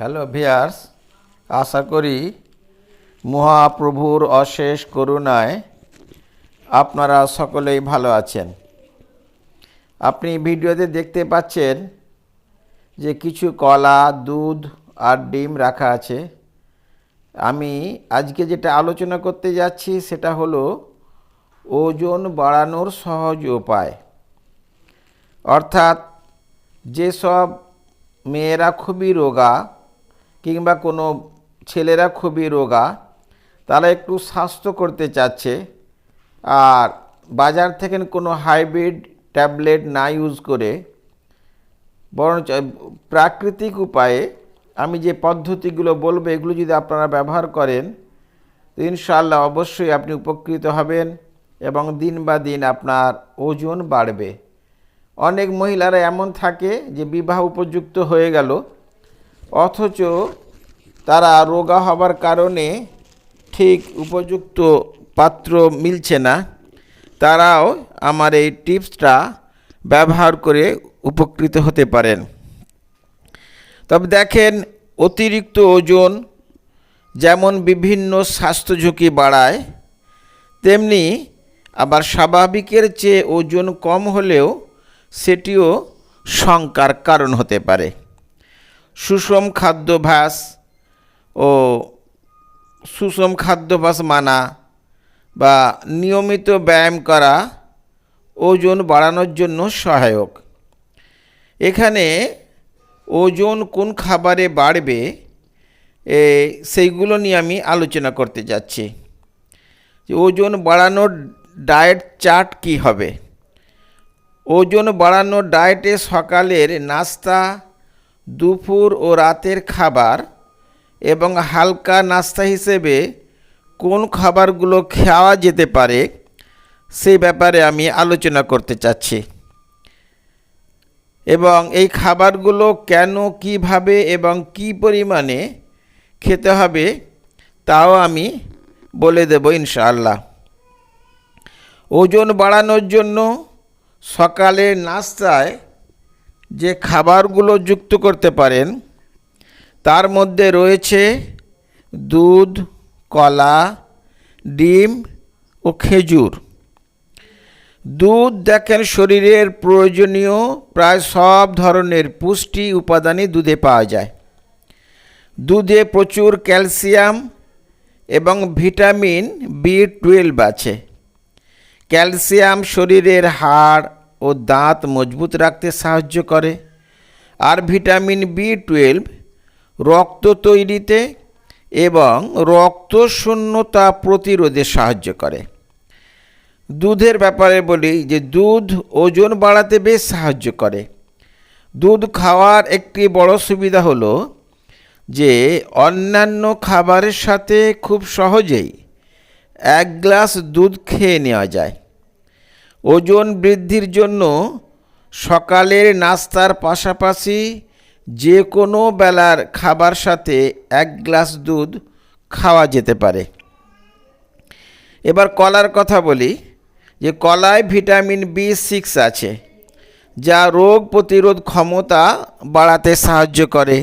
Hello viewers আশা করি মহাপ্রভুর অশেষ করুণায় আপনারা সকলেই ভালো আছেন। আপনি ভিডিওতে দেখতে পাচ্ছেন যে কিছু কলা, দুধ আর ডিম রাখা আছে। আমি আজকে যেটা আলোচনা করতে যাচ্ছি সেটা হলো ওজন বাড়ানোর সহজ উপায়। অর্থাৎ যেসব মেয়েরা খুবই রোগা কিংবা কোনো ছেলেরা খুবই রোগা, তারা একটু স্বাস্থ্য করতে চাচ্ছে। আর বাজার থেকে কোনো হাইব্রিড ট্যাবলেট না ইউজ করে, বরঞ্চ প্রাকৃতিক উপায়ে আমি যে পদ্ধতিগুলো বলব, এগুলো যদি আপনারা ব্যবহার করেন, তো ইনশাআল্লাহ অবশ্যই আপনি উপকৃত হবেন এবং দিন বা দিন আপনার ওজন বাড়বে। অনেক মহিলারা এমন থাকে যে বিবাহ উপযুক্ত হয়ে গেল অথচ তারা রোগা হবার কারণে ঠিক উপযুক্ত পাত্র মিলছে না। তারাও আমার এই টিপসটা ব্যবহার করে উপকৃত হতে পারেন। তবে দেখেন, অতিরিক্ত ওজন যেমন বিভিন্ন স্বাস্থ্য ঝুঁকি বাড়ায়, তেমনি আবার স্বাভাবিকের চেয়ে ওজন কম হলেও সেটিও শঙ্কার কারণ হতে পারে। সুষম খাদ্যাভ্যাস ও সুষম খাদ্যাভ্যাস মানা বা নিয়মিত ব্যায়াম করা ওজন বাড়ানোর জন্য সহায়ক। এখানে ওজন কোন খাবারে বাড়বে সেইগুলো নিয়ে আমি আলোচনা করতে যাচ্ছি। ওজন বাড়ানোর ডায়েট চার্ট কি হবে? ওজন বাড়ানোর ডায়েটে সকালের নাস্তা দুপুর ও রাতের খাবার এবং হালকা নাস্তা হিসেবে কোন খাবারগুলো খাওয়া যেতে পারে সে ব্যাপারে আমি আলোচনা করতে চাচ্ছি। এবং এই খাবারগুলো কেন, কীভাবে এবং কি পরিমাণে খেতে হবে তাও আমি বলে দেব ইনশাআল্লাহ। ওজন বাড়ানোর জন্য সকালের নাস্তায় যে খাবারগুলো যুক্ত করতে পারেন, তার মধ্যে রয়েছে দুধ, কলা, ডিম ও খেজুর। দুধ দেখেন শরীরের প্রয়োজনীয়, প্রায় সব ধরনের পুষ্টি উপাদানই দুধে পাওয়া যায়। দুধে প্রচুর ক্যালসিয়াম এবং ভিটামিন বি টুয়েলভ আছে। ক্যালসিয়াম শরীরের হাড় ও দাঁত মজবুত রাখতে সাহায্য করে। আর ভিটামিন বি টুয়েলভ রক্ত তৈরিতে এবং রক্ত শূন্যতা প্রতিরোধে সাহায্য করে। দুধের ব্যাপারে বলি যে দুধ ওজন বাড়াতে বেশ সাহায্য করে। দুধ খাওয়ার একটি বড় সুবিধা হলো যে অন্যান্য খাবারের সাথে খুব সহজেই এক গ্লাস দুধ খেয়ে নেওয়া যায়। ওজন বৃদ্ধির জন্য সকালের নাস্তার পাশাপাশি যে কোনো বেলার খাবার সাথে এক গ্লাস দুধ খাওয়া যেতে পারে। এবার কলার কথা বলি, যে কলায় ভিটামিন বি সিক্স আছে, যা রোগ প্রতিরোধ ক্ষমতা বাড়াতে সাহায্য করে।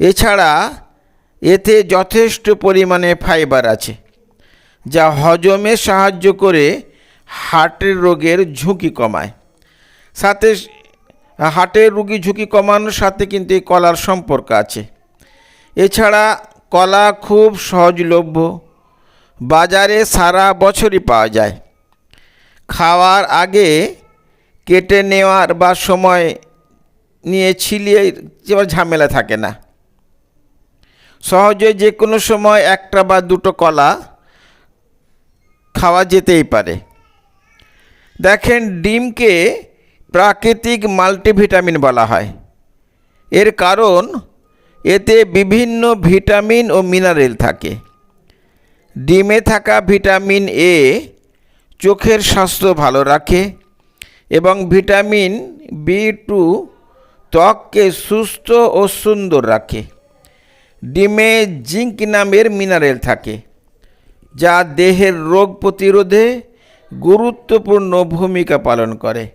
এছাড়া এতে যথেষ্ট পরিমাণে ফাইবার আছে, যা হজমে সাহায্য করে হার্টের রোগের ঝুঁকি কমায়। সাথে হার্টের রোগী ঝুঁকি কমানোর সাথে কিন্তু এই কলার সম্পর্ক আছে। এছাড়া কলা খুব সহজলভ্য। বাজারে সারা বছরই পাওয়া যায়। খাওয়ার আগে কেটে নেওয়ার বা সময় নিয়ে ছিলিয়ে যাওয়ার ঝামেলা থাকে না। সহজে যে কোনো সময় একটা বা দুটো কলা খাওয়া যেতেই পারে। দেখেন ডিমকে প্রাকৃতিক মাল্টিভিটামিন বলা হয়। এর কারণ, এতে বিভিন্ন ভিটামিন ও মিনারেল থাকে। ডিমে থাকা ভিটামিন এ চোখের স্বাস্থ্য ভালো রাখে এবং ভিটামিন বি টু ত্বককে সুস্থ ও সুন্দর রাখে। ডিমে জিঙ্ক নামের মিনারেল থাকে, যা দেহের রোগ প্রতিরোধে গুরুত্বপূর্ণ ভূমিকা পালন করে।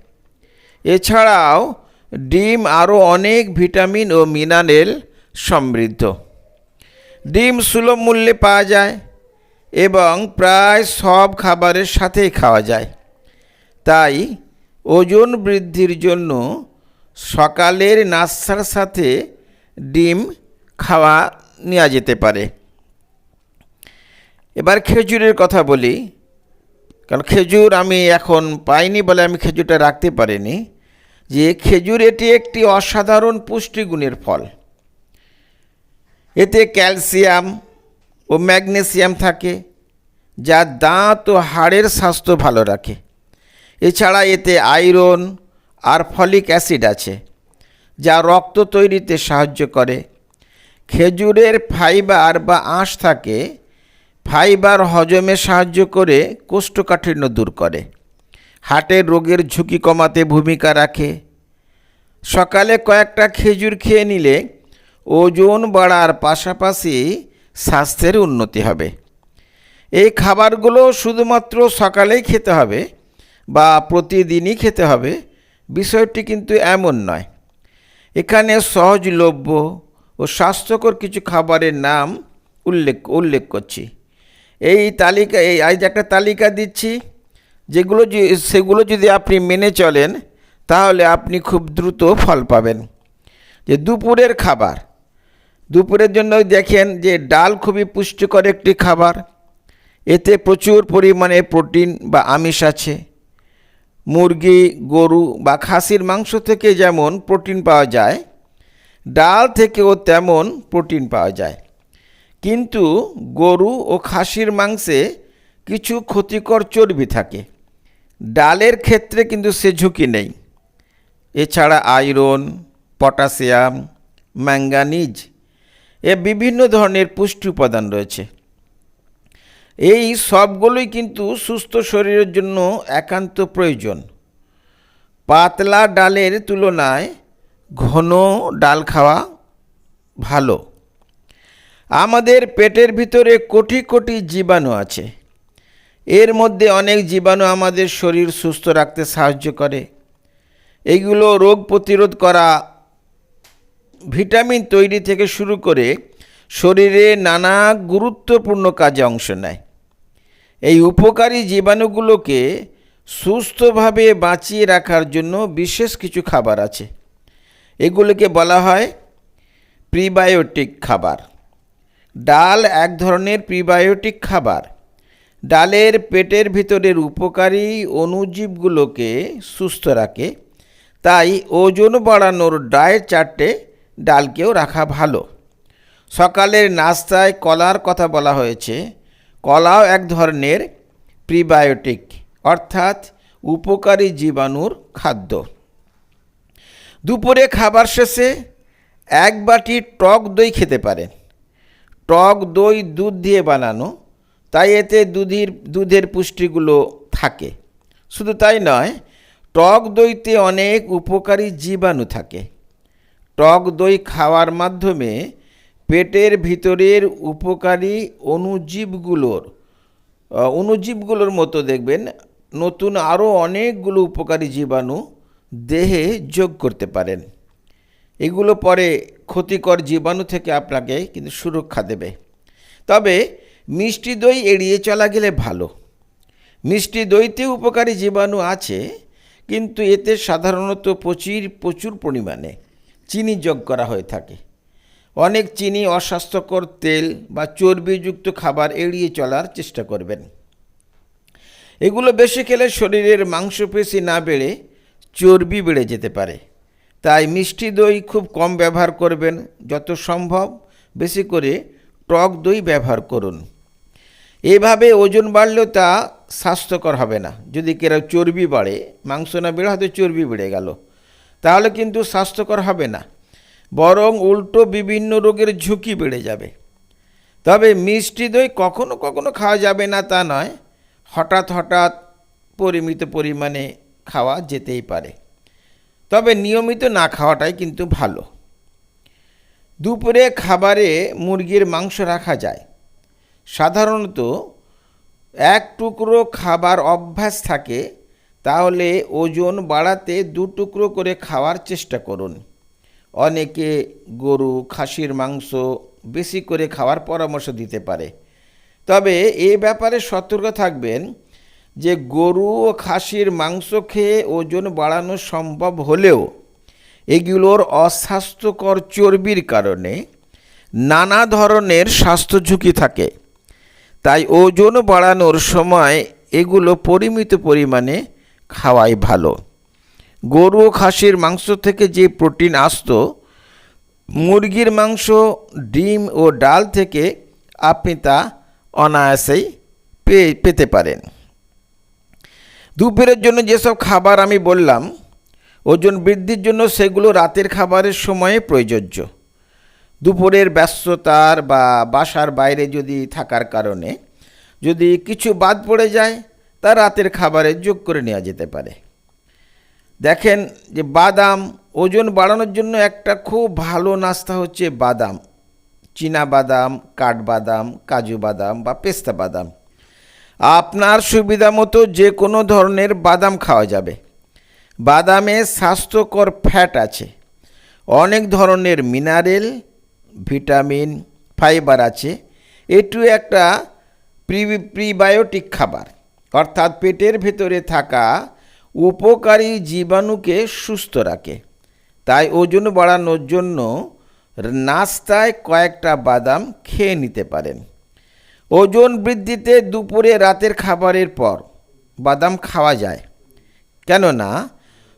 এছাড়াও ডিম আরও অনেক ভিটামিন ও মিনারেল সমৃদ্ধ। ডিম সুলভ মূল্যে পাওয়া যায় এবং প্রায় সব খাবারের সাথেই খাওয়া যায়। তাই ওজন বৃদ্ধির জন্য সকালের নাস্তার সাথে ডিম খাওয়া নেওয়া যেতে পারে। এবার খেজুরের কথা বলি। কারণ খেজুর আমি এখন পাইনি বলে আমি খেজুরটা রাখতে পারিনি। যে খেজুর এটি একটি অসাধারণ পুষ্টিগুণের ফল। এতে ক্যালসিয়াম ও ম্যাগনেসিয়াম থাকে, যা দাঁত ও হাড়ের স্বাস্থ্য ভালো রাখে। এছাড়া এতে আয়রন আর ফলিক অ্যাসিড আছে, যা রক্ত তৈরিতে সাহায্য করে। খেজুরের ফাইবার বা আঁশ থাকে ফাইবার হজমে সাহায্য করে কোষ্ঠকাঠিন্য দূর করে। হার্টের রোগের ঝুঁকি কমাতে ভূমিকা রাখে। সকালে কয়েকটা খেজুর খেয়ে নিলে ওজন বাড়ার পাশাপাশি স্বাস্থ্যের উন্নতি হবে। এই খাবারগুলো শুধুমাত্র সকালেই খেতে হবে বা প্রতিদিনই খেতে হবে, বিষয়টি কিন্তু এমন নয়। এখানে সহজলভ্য ও স্বাস্থ্যকর কিছু খাবারের নাম উল্লেখ উল্লেখ করছি। এই তালিকা, এই আজ একটা তালিকা দিচ্ছি, যেগুলো সেগুলো যদি আপনি মেনে চলেন, তাহলে আপনি খুব দ্রুত ফল পাবেন। যে দুপুরের খাবার, দুপুরের জন্য দেখেন যে ডাল খুবই পুষ্টিকর একটি খাবার, এতে প্রচুর পরিমাণে প্রোটিন বা আমিষ আছে। মুরগি, গরু বা খাসির মাংস থেকে যেমন প্রোটিন পাওয়া যায়, ডাল থেকেও তেমন প্রোটিন পাওয়া যায়। কিন্তু গরু ও খাসির মাংসে কিছু ক্ষতিকর চর্বি থাকে। ডালের ক্ষেত্রে কিন্তু সে ঝুঁকি নেই। এছাড়া আয়রন, পটাশিয়াম, ম্যাঙ্গানিজ এ বিভিন্ন ধরনের পুষ্টি উপাদান রয়েছে। এই সবগুলোই কিন্তু সুস্থ শরীরের জন্য একান্ত প্রয়োজন। পাতলা ডালের তুলনায় ঘন ডাল খাওয়া ভালো। আমাদের পেটের ভিতরে কোটি কোটি জীবাণু আছে। এর মধ্যে অনেক জীবাণু আমাদের শরীর সুস্থ রাখতে সাহায্য করে। এইগুলো রোগ প্রতিরোধ করা ভিটামিন তৈরি থেকে শুরু করে শরীরে নানা গুরুত্বপূর্ণ কাজে অংশ নেয়। এই উপকারী জীবাণুগুলোকে সুস্থভাবে বাঁচিয়ে রাখার জন্য বিশেষ কিছু খাবার আছে। এগুলোকে বলা হয় প্রিবায়োটিক খাবার। ডাল এক ধরনের প্রিবায়োটিক খাবার। ডালের পেটের ভিতরের উপকারী অণুজীবগুলোকে সুস্থ রাখে, তাই ওজন বাড়ানোর ডায়েট চার্টে ডালকেও রাখা ভালো। সকালের নাস্তায় কলার কথা বলা হয়েছে। কলাও এক ধরনের প্রিবায়োটিক, অর্থাৎ উপকারী জীবাণুর খাদ্য। দুপুরে খাবার শেষে এক বাটি টক দই খেতে পারেন। টক দই দুধ দিয়ে বানানো, তাই এতে দুধের দুধের পুষ্টিগুলো থাকে। শুধু তাই নয়, টক দইতে অনেক উপকারী জীবাণু থাকে। টক দই খাওয়ার মাধ্যমে পেটের ভিতরের উপকারী অণুজীবগুলোর অণুজীবগুলোর মতো দেখবেন, নতুন আরও অনেকগুলো উপকারী জীবাণু দেহে যোগ করতে পারেন। এগুলো পরে ক্ষতিকর জীবাণু থেকে আপনাকে কিন্তু সুরক্ষা দেবে। তবে মিষ্টি দই এড়িয়ে চলা গেলে ভালো। মিষ্টি দইতে উপকারী জীবাণু আছে, কিন্তু এতে সাধারণত প্রচুর প্রচুর পরিমাণে চিনি যোগ করা হয়ে থাকে। অনেক চিনি অস্বাস্থ্যকর তেল বা চর্বিযুক্ত খাবার এড়িয়ে চলার চেষ্টা করবেন। এগুলো বেশি খেলে শরীরের মাংসপেশি না বেড়ে চর্বি বেড়ে যেতে পারে। তাই মিষ্টি দই খুব কম ব্যবহার করবেন, যত সম্ভব। বেশি করে টক দই ব্যবহার করুন। এভাবে ওজন বাড়লেও তা স্বাস্থ্যকর হবে না। যদি কেউ চর্বি বাড়ে, মাংস না বেড়ে হয়তো চর্বি বেড়ে গেল। তাহলে কিন্তু স্বাস্থ্যকর হবে না। বরং উল্টো বিভিন্ন রোগের ঝুঁকি বেড়ে যাবে। তবে মিষ্টি দই কখনো কখনো খাওয়া যাবে না তা নয়। হঠাৎ হঠাৎ পরিমিত পরিমাণে খাওয়া যেতেই পারে। তবে নিয়মিত না খাওয়াটাই কিন্তু ভালো। দুপুরে খাবারে মুরগির মাংস রাখা যায়। সাধারণত এক টুকরো খাবার অভ্যাস থাকে, তাহলে ওজন বাড়াতে দু টুকরো করে খাওয়ার চেষ্টা করুন। অনেকে গরু, খাসির মাংস বেশি করে খাওয়ার পরামর্শ দিতে পারে। তবে এ ব্যাপারে সতর্ক থাকবেন যে গরু ও খাসির মাংস খেয়ে ওজন বাড়ানো সম্ভব হলেও এগুলোর অস্বাস্থ্যকর চর্বির কারণে নানা ধরনের স্বাস্থ্য ঝুঁকি থাকে। তাই ওজন বাড়ানোর সময় এগুলো পরিমিত পরিমাণে খাওয়াই ভালো। গরু ও খাসির মাংস থেকে যে প্রোটিন আসত, মুরগির মাংস, ডিম ও ডাল থেকে আপনি তা অনায়াসেই পেতে পারেন। দুপুরের জন্য যেসব খাবার আমি বললাম, ওজন বৃদ্ধির জন্য সেগুলো রাতের খাবারের সময়ে প্রযোজ্য। দুপুরের ব্যস্ততার বা বাসার বাইরে যদি থাকার কারণে যদি কিছু বাদ পড়ে যায়, তা রাতের খাবারে যোগ করে নেওয়া যেতে পারে। দেখেন যে বাদাম ওজন বাড়ানোর জন্য একটা খুব ভালো নাস্তা হচ্ছে বাদাম। চীনা বাদাম কাঠবাদাম কাজু বাদাম বা পেস্তা বাদাম। আপনার সুবিধা মতো যে কোনো ধরনের বাদাম খাওয়া যাবে। বাদামে স্বাস্থ্যকর ফ্যাট আছে। অনেক ধরনের মিনারেল ভিটামিন ফাইবার আছে। এটু একটা প্রি প্রিবায়োটিক খাবার। অর্থাৎ পেটের ভেতরে থাকা উপকারী জীবাণুকে সুস্থ রাখে। তাই ওজন বাড়ানোর জন্য নাস্তায় কয়েকটা বাদাম খেয়ে নিতে পারেন। ওজন বৃদ্ধিতে দুপুরে রাতের খাবারের পর বাদাম খাওয়া যায়। কেননা,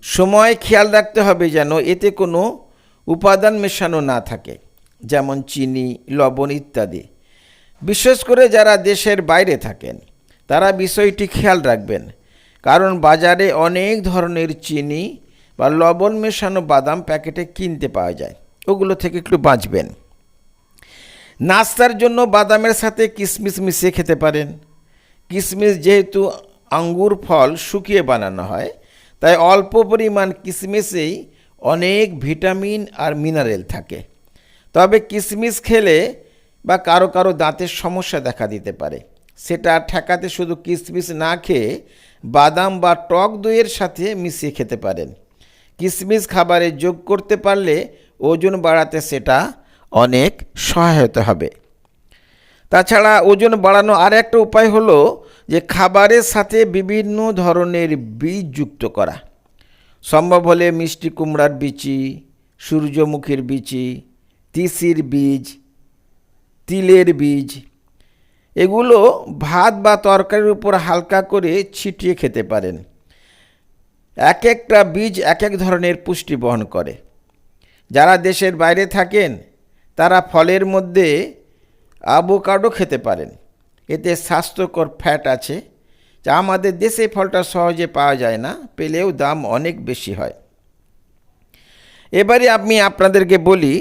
সময় খেয়াল রাখতে হবে যেন এতে কোনো উপাদান মেশানো না থাকে, যেমন চিনি, লবণ ইত্যাদি। বিশেষ করে যারা দেশের বাইরে থাকেন, তারা বিষয়টি খেয়াল রাখবেন। কারণ বাজারে অনেক ধরনের চিনি বা লবণ মেশানো বাদাম প্যাকেটে কিনতে পাওয়া যায়। ওগুলো থেকে একটু বাঁচবেন। নাস্তার জন্য বাদামের সাথে কিশমিশ মিশিয়ে খেতে পারেন। কিশমিশ যেহেতু আঙ্গুর ফল শুকিয়ে বানানো হয়, তাই অল্প পরিমাণ কিশমিশেই অনেক ভিটামিন আর মিনারেল থাকে। তবে কিশমিশ খেলে বা কারও কারও দাঁতের সমস্যা দেখা দিতে পারে। সেটা ঠেকাতে শুধু কিশমিশ না খেয়ে বাদাম বা টক দইয়ের সাথে মিশিয়ে খেতে পারেন। কিশমিশ খাবারে যোগ করতে পারলে ওজন বাড়াতে সেটা অনেক সহায়তা হবে। তাছাড়া ওজন বাড়ানো আর একটা উপায় হলো যে খাবারের সাথে বিভিন্ন ধরনের বীজ যুক্ত করা। সম্ভব হলে মিষ্টি কুমড়ার বিচি, সূর্যমুখীর বিচি, তিসির বীজ, তিলের বীজ, এগুলো ভাত বা তরকারির উপর হালকা করে ছিটিয়ে খেতে পারেন। এক একটা বীজ এক এক ধরনের পুষ্টি বহন করে। যারা দেশের বাইরে থাকেন তারা ফলের মধ্যে আবোকাডো খেতে পারেন। এতে স্বাস্থ্যকর ফ্যাট আছে। যা আমাদের দেশে ফলটা সহজে পাওয়া যায় না, পেলেও দাম অনেক বেশি হয়। এবারে আমি আপনাদেরকে বলি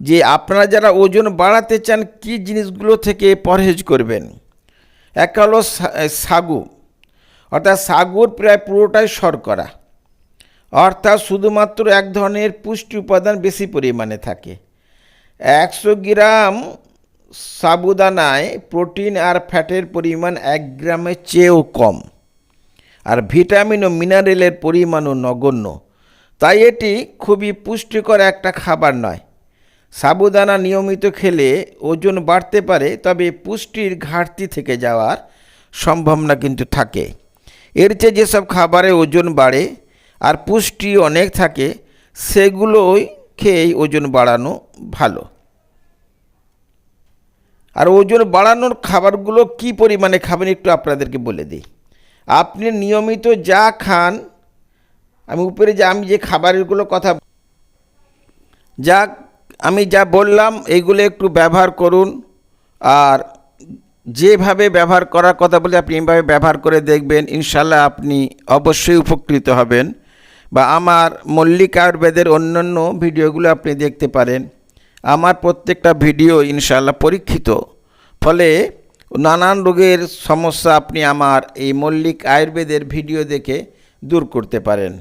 যে আপনারা যারা ওজন বাড়াতে চান, কি জিনিসগুলো থেকে পরহেজ করবেন? এক হলো সাগু। অর্থাৎ সাগুর প্রায় পুরোটাই শর্করা। অর্থাৎ শুধুমাত্র এক ধরনের পুষ্টি উপাদান বেশি পরিমাণে থাকে। একশো গ্রাম সাবুদানায় প্রোটিন আর ফ্যাটের পরিমাণ এক গ্রামের চেয়েও কম। আর ভিটামিন ও মিনারেলের পরিমাণও নগণ্য। তাই এটি খুবই পুষ্টিকর একটা খাবার নয়। সাবুদানা নিয়মিত খেলে ওজন বাড়তে পারে, তবে পুষ্টির ঘাটতি থেকে যাওয়ার সম্ভাবনা কিন্তু থাকে। এর চেয়ে যেসব খাবারে ওজন বাড়ে আর পুষ্টি অনেক থাকে, সেগুলোই খেয়েই ওজন বাড়ানো ভালো। আর ওজন বাড়ানোর খাবারগুলো কি পরিমাণে খাবেন একটু আপনাদেরকে বলে দিই। আপনি নিয়মিত যা খান, আমি উপরে যে আমি যে খাবারগুলো কথা যা আমি যা বললাম এইগুলো একটু ব্যবহার করুন। আর যেভাবে ব্যবহার করার কথা বলে আপনি এইভাবে ব্যবহার করে দেখবেন ইনশাল্লাহ আপনি অবশ্যই উপকৃত হবেন। বা আমার মল্লিক আয়ুর্বেদের অন্যান্য ভিডিওগুলো আপনি দেখতে পারেন। আমার প্রত্যেকটা ভিডিও ইনশাল্লাহ পরীক্ষিত। ফলে নানান রোগের সমস্যা আপনি আমার এই মল্লিক আয়ুর্বেদের ভিডিও দেখে দূর করতে পারেন।